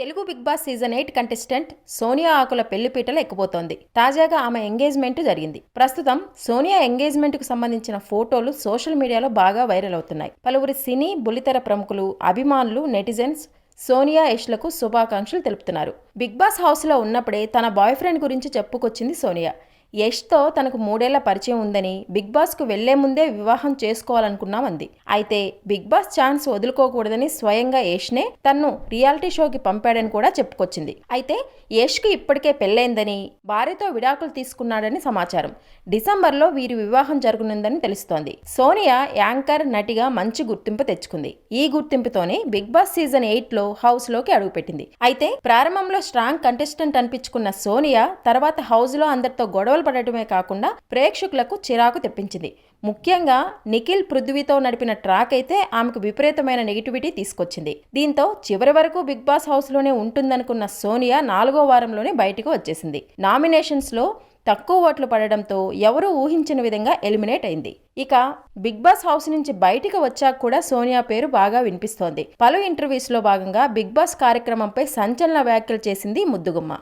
Telugu big boss season eight contestant Sonia Akula పెళ్ళిపీటలు ఎక్కుపోతోంది. తాజాగా ఆమె ఎంగేజ్మెంట్ జరిగింది. ప్రస్తుతం సోనియా ఎంగేజ్మెంట్కు సంబంధించిన ఫోటోలు సోషల్ మీడియాలో బాగా వైరల్ అవుతున్నాయి. పలువురి సినీ బుల్లితెర ప్రముఖులు అభిమానులు నెటిజన్స్ సోనియా యష్లకు శుభాకాంక్షలు తెలుపుతున్నారు. బిగ్ బాస్ హౌస్లో ఉన్నప్పుడే తన బాయ్ ఫ్రెండ్ గురించి చెప్పుకొచ్చింది సోనియా. యష్తో తనకు మూడేళ్ళ పరిచయం ఉందని బిగ్ బాస్కు వెళ్ళే ముందే వివాహం చేసుకోవాలనుకున్నామంది అయితే బిగ్ బాస్ ఛాన్స్ వదులుకోకూడదని స్వయంగా యష్నే తన్ను రియాలిటీ షోకి పంపాడని కూడా చెప్పుకొచ్చింది. అయితే యష్కు ఇప్పటికే పెళ్ళైందని భార్యతో విడాకులు తీసుకున్నాడని సమాచారం. డిసెంబర్లో వీరి వివాహం జరగనుందని తెలుస్తోంది. సోనియా యాంకర్ నటిగా మంచి గుర్తింపు తెచ్చుకుంది. ఈ గుర్తింపుతోనే బిగ్ బాస్ సీజన్ ఎయిట్లో హౌస్లోకి అడుగుపెట్టింది. అయితే ప్రారంభంలో స్ట్రాంగ్ కంటెస్టెంట్ అనిపించుకున్న సోనియా తర్వాత హౌస్లో అందరితో గొడవలు పడటమే కాకుండా ప్రేక్షకులకు చిరాకు తెప్పించింది. ముఖ్యంగా నిఖిల్ పృథ్వీతో నడిపిన ట్రాక్ అయితే ఆమెకు విపరీతమైన నెగిటివిటీ తీసుకొచ్చింది. దీంతో చివరి వరకు బిగ్ బాస్ హౌస్లోనే ఉంటుందనుకున్న సోనియా నాలుగో వారంలోనే బయటకు వచ్చేసింది. నామినేషన్స్లో తక్కువ ఓట్లు పడడంతో ఎవరూ ఊహించిన విధంగా ఎలిమినేట్ అయింది. ఇక బిగ్ బాస్ హౌస్ నుంచి బయటికి వచ్చాక కూడా సోనియా పేరు బాగా వినిపిస్తోంది. పలు ఇంటర్వ్యూస్లో భాగంగా బిగ్ బాస్ కార్యక్రమంపై సంచలన వ్యాఖ్యలు చేసింది ముద్దుగుమ్మ.